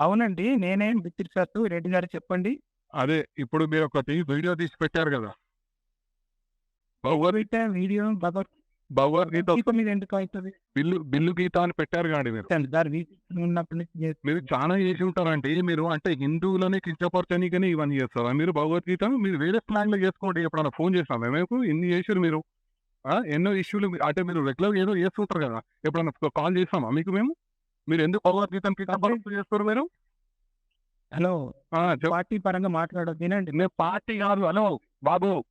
అవునండి. నేనేం సార్ రెడ్డి గారు చెప్పండి. అదే ఇప్పుడు మీరు ఒకటి వీడియో తీసి పెట్టారు కదా. భగవద్ వీడియో భగవద్గీత గీత మీద ఎందుకు అవుతుంది? బిల్లు బిల్లు గీత అని పెట్టారు కాండి మీరు. మీరు చాలా చేసి ఉంటారండి. మీరు అంటే హిందువులని కించపరచనీకని ఇవన్నీ చేస్తారా? మీరు భగవద్గీత మీరు వేరే ప్లాన్లో చేసుకోండి. ఎప్పుడన్నా ఫోన్ చేస్తాం మేము ఇన్ని చేసారు మీరు? ఎన్నో ఇష్యూలు అంటే మీరు రెగ్యులర్ ఏదో చేస్తుంటారు కదా. ఎప్పుడన్నా కాల్ చేస్తామా మీకు మేము? మీరు ఎందుకు భగవద్గీతను కించపరుస్తూ చేస్తారు మీరు? హలో పార్టీ పరంగా మాట్లాడదు వినండి. నేను పార్టీ కాదు హలో బాబు.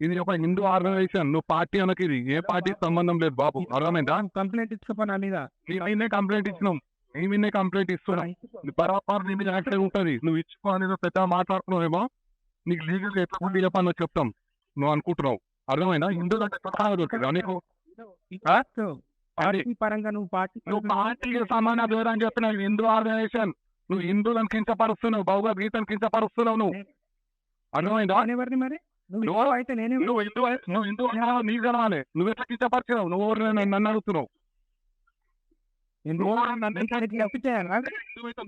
ఇది ఒక హిందూ ఆర్గనైజేషన్ నువ్వు పార్టీ అనకి ఇది. ఏ పార్టీ సంబంధం లేదు బాబు. అర్థమైందా? కంప్లైంట్ ఇచ్చుకోపని మీద. నీ అయినే కంప్లైంట్ ఇచ్చినాం. నీ మీదే కంప్లైంట్ ఇస్తున్నాం. బరాబర్ నీ మీద యాక్షన్ ఉంటది. నువ్వు ఇచ్చుకో అనేది పెద్ద మాట్లాడుతున్నావేమో. నీకు లీగల్ ఎట్లా ఉండి చెప్పాలో చెప్తాం. నువ్వు అనుకుంటున్నావు. అర్థమైందా? హిందువులు అంటే దొరికిందా? పార్టీ పరంగా నువ్వు పార్టీ నువ్వు పార్టీకి సమాన దూరం అని చెప్పిన హిందూ ఆర్గనైజేషన్ నువ్వు హిందువులను కించపరుస్తున్నావు భగవద్గీతను కించపరుస్తున్నావు నువ్వు. అర్థమైందా? ఎవరిని మరి? నువ్వు అయితే నేనే నువ్వు హిందూ నువ్వు హిందూ నీకు తెలవాలి నువ్వు ఎట్లా కించపరిచినావు? నువ్వు ఎవరు నన్ను అడుగుతున్నావు?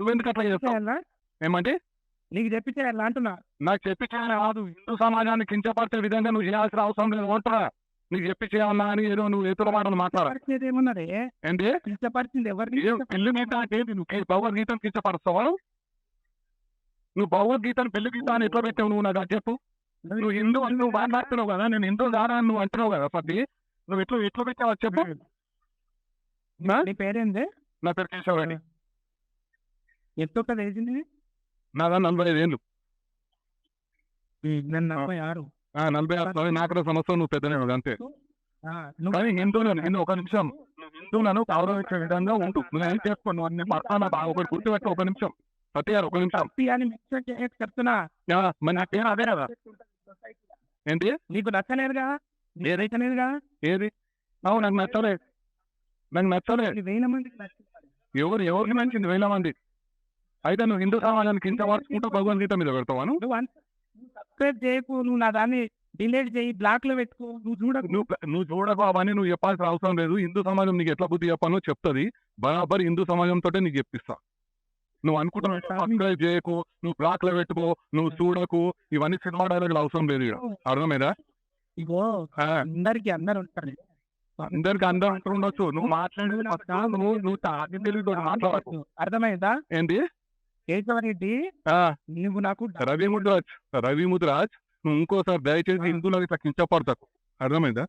నువ్వెందుకు అట్లా చేస్తావు? ఏమంటే? నీకు చెప్పి చేయాలా అంటున్నా? నాకు చెప్పి చేయాలి కాదు హిందూ సమాజాన్ని కించపరిచే విధంగా నువ్వు చేయాల్సిన అవసరం లేదు అంటున్నా. నీకు చెప్పి చేయాలన్నా అని ఏదో నువ్వు ఎదురు మాటలు మాట్లాడ. పరిస్థితి ఏమన్నది? ఏంటి కించపరిచింది ఎవరిని ఏం పెళ్ళి గీత అంటే ఏంటి? నువ్వు భగవద్గీతను కించపరుస్తావా నువ్వు భగవద్గీతను పెళ్ళి గీత అని ఎట్లా పెట్టావు నువ్వు? నాకు చెప్పు. నువ్వు హిందూ అని నువ్వు మాట్లాడుతున్నావు కదా నేను హిందూ దారా అని నువ్వు అంటున్నావు కదా పది నువ్వు ఎట్లా ఎట్లా పెట్టావు చెప్పు. నా? నీ పేరేంది? నా పేరు కేశవరెడ్డి ఎంతో కదా ఏజింది నాదా నలభై ఐదు ఏళ్ళు. నలభై ఆరు నలభై ఆరు నలభై నాలుగు సంవత్సరం నువ్వు పెద్దనే అంతే. కానీ హిందువులను హిందూ ఒక నిమిషం. హిందువులను గౌరవించే విధంగా ఉంటు నువ్వు ఏం చేసుకో నువ్వు అన్ని పడతానా ఒకటి గుర్తుపెట్టు ఒక నిమిషం. సత్య గారు ఒక నిమిషం. చెప్తున్నా. మరి నా పేరు అదే కదా. ఏంటి? నీకు నచ్చలేదుగా? నచ్చలేదుగా ఏది? అవును నాకు నచ్చలే. నాకు నచ్చలే. ఇది వేల మందికి నచ్చింది. ఎవరు ఎవరికి నచ్చింది వేల మంది. అయితే నువ్వు హిందూ సమాజానికి ఇంత వరచుకుంటూ భగవద్గీత మీద పెడతావాను నువ్వు? సబ్స్క్రైబ్ చేయకు నువ్వు నా దాన్ని డిలీట్ చేయి బ్లాక్లో పెట్టుకో నువ్వు చూడకు. నువ్వు నువ్వు చూడకు అవన్నీ నువ్వు చెప్పాల్సిన అవసరం లేదు. హిందూ సమాజం నీకు ఎట్లా బుద్ధి చెప్పాలో చెప్తుంది. బరాబర్ హిందూ సమాజంతో నీకు చెప్పిస్తా. నువ్వు అనుకుంటున్నావు సబ్స్క్రైబ్ చేయకు నువ్వు బ్లాక్లో పెట్టుకో నువ్వు చూడకు ఇవన్నీ సినిమా డైలాగులు అవసరం లేదు ఇక్కడ. అర్థమైందా? ఇగో అందరికి అందరు ఉంటారు. అందరికి అందరూ అంటూ ఉండొచ్చు. నువ్వు మాట్లాడేది నువ్వు నువ్వు తాగి తెలివితో మాట్లాడకు. అర్థమైందా? ఏంటి? కేశవరెడ్డి నువ్వు నాకు రవి ముద్రాజ్ రవి ముద్రాజ్ నువ్వు ఇంకోసారి దయచేసి హిందువులకు ఇట్లా కించపడతాకు అర్థమైందా?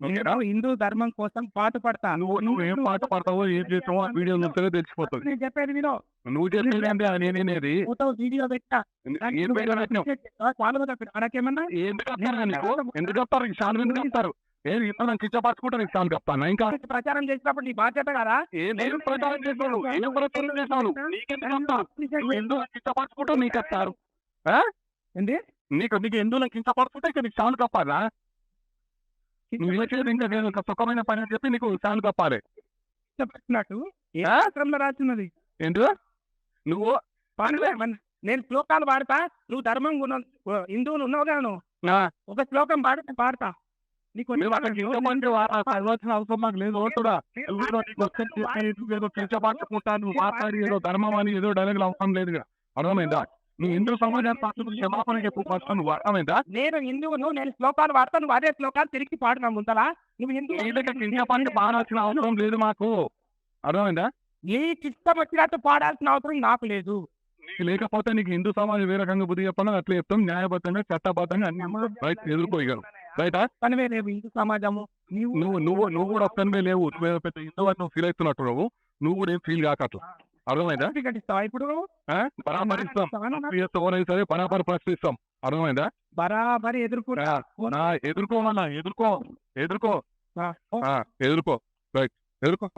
నేను హిందూ ధర్మం కోసం పాటు పడతా. నువ్వు నువ్వు ఏం పాట పడతావో ఏం చేస్తావో ఆ వీడియో చూస్తే తెలిసిపోతుంది. నేను చెప్పేది వినో. నువ్వు చెప్పేది అంటే నేనేది వీడియో పెట్టా. ఏం వాళ్ళు నాకేమన్నా నీకు? ఎందుకు చెప్తారు? సార్లు ఎందుకు చెప్తారు? ఏది ఇంత కించపరచుకుంటా నీకు చెప్తాను. ఇంకా ప్రచారం చేసినప్పుడు నీ బాధ్యత కదా? ఏం ప్రచారం నువ్వు? ఏం ప్రచారం? నీకెందుకు కించపరచుకుంటా నీకు చెప్తారు ఏంటి నీకు నీకు ఎందుకు కించపరచుకుంటే ఇక నీకు సార్లు కప్పాలా నువ్వు ఇంకా నేను ఒక సుఖమైన పని అని చెప్పి నీకు ఆ? శాస్త్రంలో రాస్తున్నది? ఏంటి? నువ్వు నేను శ్లోకాలు పాడతా. నువ్వు ధర్మం ఉన్న- హిందువులు ఉన్నావు కదా నువ్వు ఒక శ్లోకం పాడు నేను పాడతా. నీకు అవసరం లేదు? ఏదో నీకు మాట్లాడి ధర్మం అని ఏదో డైలాగులు అవసరం లేదు. అర్థమైందా? నువ్వు హిందూ సమాజాన్ని పక్కన క్షమాపణ చెప్పు ఫస్ట్ నువ్వు. అర్థమైందా? నేను హిందువును నేను శ్లోకాలు అదే శ్లోకాలు తిరిగి పాడునా ముందలా? నువ్వు హిందూ పాడాల్సిన అవసరం లేదు మాకు. అర్థమైందా? నీకు ఇష్టం వచ్చినట్టు పాడాల్సిన అవసరం నాకు లేదు. నీకు లేకపోతే నీకు హిందూ సమాజం రకంగా బుద్ధి చెప్పాలో అట్లా చెప్తాం. న్యాయబద్ధంగా చట్టబద్ధంగా అన్ని ఎదుర్కోగలరు రైటా పనివే రేపు హిందూ సమాజము. నీవు నువ్వు నువ్వు నువ్వు కూడా ఒక్కనివే లేవు. నువ్వు పెద్ద హిందూ అని నువ్వు ఫీల్ అవుతున్నట్టు నువ్వు. నువ్వు కూడా ఏం ఫీల్ కాక అట్లా. అర్థమైందా? సర్టిఫికెట్ ఇస్తావా ఇప్పుడు ఎవరైనా సరే పరాపర ప్రశ్నిస్తాం అర్థమైందా? బరాబరి ఎదుర్కొ ఎదుర్కోమన్నా ఎదుర్కో ఎదుర్కో. ఎదుర్కో. రైట్. ఎదుర్కో.